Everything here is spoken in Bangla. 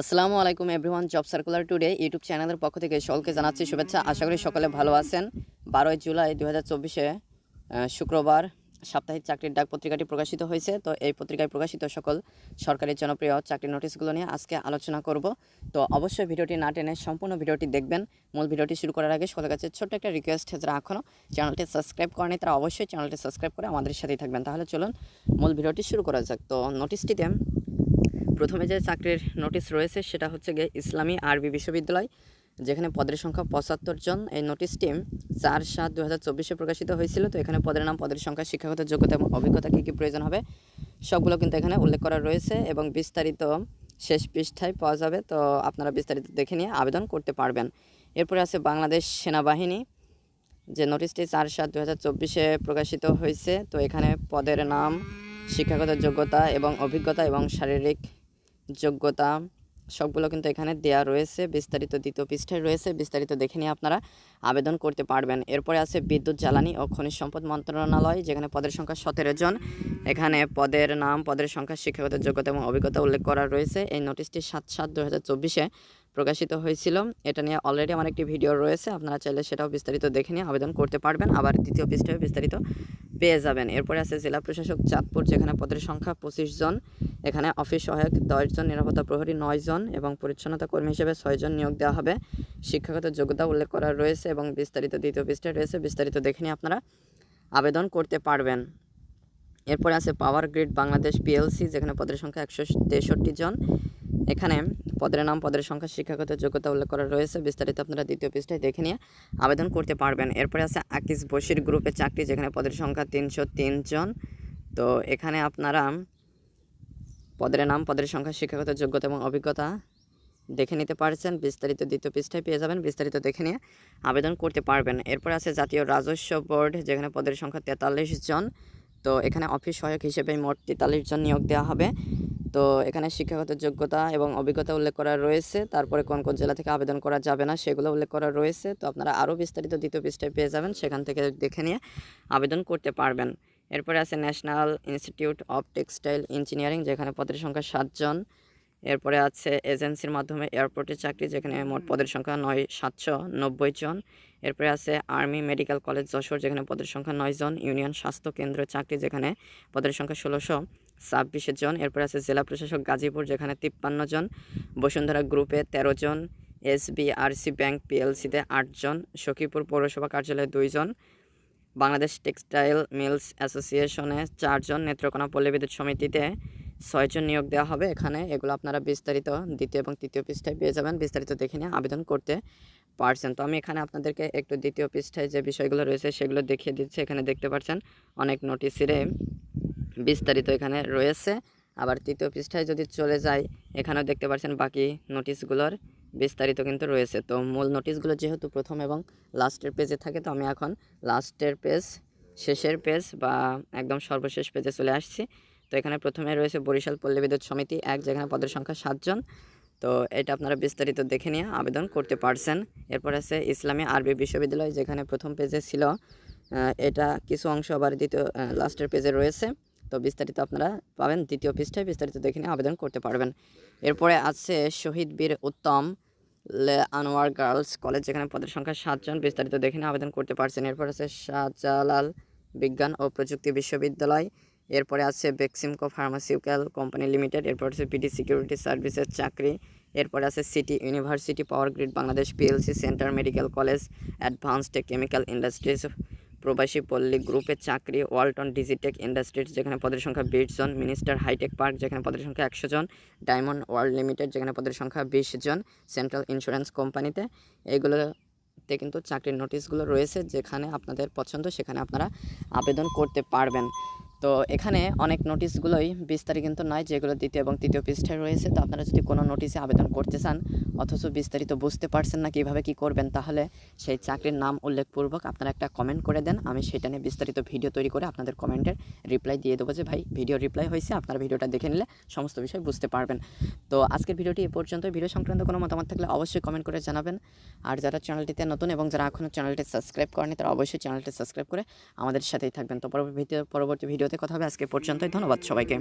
আসসালামু আলাইকুম everyone, job circular today YouTube চ্যানেলের পক্ষ থেকে সকলকে জানাচ্ছি শুভেচ্ছা। আশা করি সকলে ভালো আছেন। বারোই জুলাই দু শুক্রবার সাপ্তাহিক চাকরির ডাক পত্রিকাটি প্রকাশিত হয়েছে। তো এই পত্রিকায় প্রকাশিত সকল সরকারি জনপ্রিয় চাকরির নোটিশগুলো নিয়ে আজকে আলোচনা করব। তো অবশ্যই ভিডিওটি না টেনে সম্পূর্ণ ভিডিওটি দেখবেন। মূল ভিডিওটি শুরু করার আগে সকলের কাছে ছোট্ট একটা রিকোয়েস্ট যারা এখনও চ্যানেলটি সাবস্ক্রাইব করেনি তারা অবশ্যই চ্যানেলটি সাবস্ক্রাইব করে আমাদের সাথেই থাকবেন। তাহলে চলুন মূল ভিডিওটি শুরু করা যাক। তো নোটিশটিতে প্রথমে যে চাকরির নোটিশ রয়েছে সেটা হচ্ছে গিয়ে ইসলামী আরবি বিশ্ববিদ্যালয়, যেখানে পদের সংখ্যা পঁচাত্তর জন। এই নোটিশটি চার সাত দু হাজার চব্বিশে প্রকাশিত হয়েছিল। তো এখানে পদের নাম, পদের সংখ্যা, শিক্ষাগত যোগ্যতা এবং অভিজ্ঞতা কী কী প্রয়োজন হবে সবগুলো কিন্তু এখানে উল্লেখ করা রয়েছে এবং বিস্তারিত শেষ পৃষ্ঠায় পাওয়া যাবে। তো আপনারা বিস্তারিত দেখে নিয়ে আবেদন করতে পারবেন। এরপরে আছে বাংলাদেশ সেনাবাহিনী, যে নোটিশটি চার সাত দু হাজার চব্বিশে প্রকাশিত হয়েছে। তো এখানে পদের নাম শিক্ষাগত যোগ্যতা এবং অভিজ্ঞতা এবং শারীরিক যোগ্যতা সবগুলো কিন্তু এখানে দেয়া রয়েছে। বিস্তারিত দ্বিতীয় পৃষ্ঠায় রয়েছে। বিস্তারিত দেখে নিয়ে আপনারা আবেদন করতে পারবেন। এরপরে আছে বিদ্যুৎ, জ্বালানি ও খনিজ সম্পদ মন্ত্রণালয়, যেখানে পদের সংখ্যা সতেরো জন। এখানে পদের নাম, পদের সংখ্যা, শিক্ষাগত যোগ্যতা এবং অভিজ্ঞতা উল্লেখ করা রয়েছে। এই নোটিশটি সাত সাত দু হাজার চব্বিশে প্রকাশিত হয়েছিল। এটা নিয়ে অলরেডি আমার একটি ভিডিও রয়েছে। আপনারা চাইলে সেটাও বিস্তারিত দেখে নিয়ে আবেদন করতে পারবেন। আবার দ্বিতীয় পৃষ্ঠায় বিস্তারিত পেয়ে যাবেন। এরপরে আছে জেলা প্রশাসক চাঁদপুর, যেখানে পদের সংখ্যা পঁচিশ জন। এখানে অফিস সহায়ক দশজন নিরাপত্তা প্রহরী নয় জন এবং পরিচ্ছন্নতা কর্মী হিসেবে ছয়জন নিয়োগ দেওয়া হবে। শিক্ষাগত যোগ্যতা উল্লেখ করা রয়েছে এবং বিস্তারিত দ্বিতীয় পৃষ্ঠায় রয়েছে। বিস্তারিত দেখে নিয়ে আপনারা আবেদন করতে পারবেন। এরপরে আছে পাওয়ার গ্রিড বাংলাদেশ পিএলসি, যেখানে পদের সংখ্যা একশো তেষট্টি জন। এখানে পদের নাম, পদের সংখ্যা, শিক্ষাগত যোগ্যতা উল্লেখ করা রয়েছে। বিস্তারিত আপনারা দ্বিতীয় পৃষ্ঠায় দেখে নিয়ে আবেদন করতে পারবেন। এরপরে আছে আকিস বশির গ্রুপে চাকরি, যেখানে পদের সংখ্যা তিনশো জন। তো এখানে আপনারা পদের নাম, পদের সংখ্যা, শিক্ষাগত যোগ্যতা এবং অভিজ্ঞতা দেখে নিতে পারছেন। বিস্তারিত দ্বিতীয় পৃষ্ঠায় পেয়ে যাবেন। বিস্তারিত দেখে নিয়ে আবেদন করতে পারবেন। এরপর আছে জাতীয় রাজস্ব বোর্ড, যেখানে পদের সংখ্যা তেতাল্লিশ জন। তো এখানে অফিস সহায়ক হিসেবে মোট তেতাল্লিশ জন নিয়োগ দেওয়া হবে। তো এখানে শিক্ষাগত যোগ্যতা এবং অভিজ্ঞতা উল্লেখ করা রয়েছে। তারপরে কোন কোন জেলা থেকে আবেদন করা যাবে না সেগুলো উল্লেখ করা রয়েছে। তো আপনারা আরও বিস্তারিত দ্বিতীয় পৃষ্ঠায় পেয়ে যাবেন, সেখান থেকে দেখে নিয়ে আবেদন করতে পারবেন। এরপরে আছে national institute of textile engineering যেখানে পদের সংখ্যা সাতজন। এরপরে আছে এজেন্সির মাধ্যমে এয়ারপোর্টের চাকরি যেখানে মোট পদের সংখ্যা নয় সাতশো নব্বই জন। এরপরে আছে আর্মি মেডিকেল কলেজ যশোর যেখানে পদের সংখ্যা নয় জন। ইউনিয়ন স্বাস্থ্য কেন্দ্র চাকরি যেখানে পদের সংখ্যা ষোলোশো ছাব্বিশে জন। এরপরে আছে জেলা প্রশাসক গাজীপুর যেখানে তিপ্পান্ন জন। বসুন্ধরা গ্রুপে তেরো জন। এসবিআরসি ব্যাংক পিএলসিতে আটজন সখীপুর পৌরসভা কার্যালয়ে দুইজন বাংলাদেশ টেক্সটাইল মিলস অ্যাসোসিয়েশনে চারজন নেত্রকোনা পল্লী বিদ্যুৎ সমিতিতে ছয়জন নিয়োগ দেওয়া হবে এখানে। এগুলো আপনারা বিস্তারিত দ্বিতীয় এবং তৃতীয় পৃষ্ঠায় পেয়ে যাবেন। বিস্তারিত দেখে নিয়ে আবেদন করতে পারছেন। তো আমি এখানে আপনাদেরকে একটু দ্বিতীয় পৃষ্ঠায় যে বিষয়গুলো রয়েছে সেগুলো দেখিয়ে দিচ্ছি। এখানে দেখতে পাচ্ছেন অনেক নোটিসিরে বিস্তারিত এখানে রয়েছে। আবার তৃতীয় পৃষ্ঠায় যদি চলে যায় এখানেও দেখতে পাচ্ছেন বাকি নোটিশগুলোর বিস্তারিত কিন্তু রয়েছে। তো মূল নোটিশগুলো যেহেতু প্রথম এবং লাস্টের পেজে থাকে, তো আমি এখন লাস্টের পেজ, শেষের পেজ বা একদম সর্বশেষ পেজে চলে আসছি। তো এখানে প্রথমে রয়েছে বরিশাল পল্লী বিদ্যুৎ সমিতি এক, যেখানে পদের সংখ্যা সাতজন তো এটা আপনারা বিস্তারিত দেখে নিয়ে আবেদন করতে পারছেন। এরপর আছে ইসলামী আরবি বিশ্ববিদ্যালয়, যেখানে প্রথম পেজে ছিল এটা কিছু অংশ আবার দ্বিতীয় লাস্টের পেজে রয়েছে। তো বিস্তারিত আপনারা পাবেন, দ্বিতীয় পৃষ্ঠায় বিস্তারিত দেখে নিয়ে আবেদন করতে পারবেন। এরপরে আছে শহীদ বীর উত্তম লে আনোয়ার গার্লস কলেজ, যেখানে পদের সংখ্যা সাতজন বিস্তারিত দেখে নিয়ে আবেদন করতে পারছেন। এরপর আছে শাহজালাল বিজ্ঞান ও প্রযুক্তি বিশ্ববিদ্যালয় এরপরে আছে বেক্সিমকো ফার্মাসিউটিক্যাল কোম্পানি লিমিটেড এরপর আছে পিডি সিকিউরিটি সার্ভিসের চাকরি, এরপরে আছে city university power grid Bangladesh PLC center medical college advanced chemical industries প্রবাসী পল্লী গ্রুপের চাকরি ওয়ালটন ডিজিটেক ইন্ডাস্ট্রিজ যেখানে পদের সংখ্যা বিশ জন মিনিস্টার হাইটেক পার্ক যেখানে পদের সংখ্যা একশো জন ডায়মন্ড ওয়ার্ল্ড লিমিটেড যেখানে পদের সংখ্যা বিশ জন সেন্ট্রাল ইন্স্যুরেন্স কোম্পানিতে এইগুলোতে কিন্তু চাকরির নোটিশগুলো রয়েছে, যেখানে আপনাদের পছন্দ, সেখানে আপনারা আবেদন করতে পারবেন। তো এখানে অনেক নোটিশগুলোই বিস্তারিত কিন্তু নয়, যেগুলো দ্বিতীয় এবং তৃতীয় পৃষ্ঠায় রয়েছে। তো আপনারা যদি কোনো নোটিশে আবেদন করতে চান, অথচ বিস্তারিত বুঝতে পারছেন না কীভাবে কী করবেন, তাহলে সেই চাকরির নাম উল্লেখপূর্বক আপনারা একটা কমেন্ট করে দেন। আমি সেটা নিয়ে বিস্তারিত ভিডিও তৈরি করে আপনাদের কমেন্টের রিপ্লাই দিয়ে দেবো যে, ভাই ভিডিও রিপ্লাই হয়েছে, আপনারা ভিডিওটা দেখে নিলে সমস্ত বিষয় বুঝতে পারবেন। তো আজকের ভিডিওটি এ পর্যন্ত ভিডিও সংক্রান্ত কোনো মতামত থাকলে অবশ্যই কমেন্ট করে জানাবেন। আর যারা চ্যানেলটিতে নতুন এবং যারা এখনও চ্যানেলটি সাবস্ক্রাইব করেনি তারা অবশ্যই চ্যানেলটি সাবস্ক্রাইব করে আমাদের সাথেই থাকবেন। তো পরবর্তী পরবর্তী ভিডিওতে কথা হবে। আজকে পর্যন্তই ধন্যবাদ সবাইকে।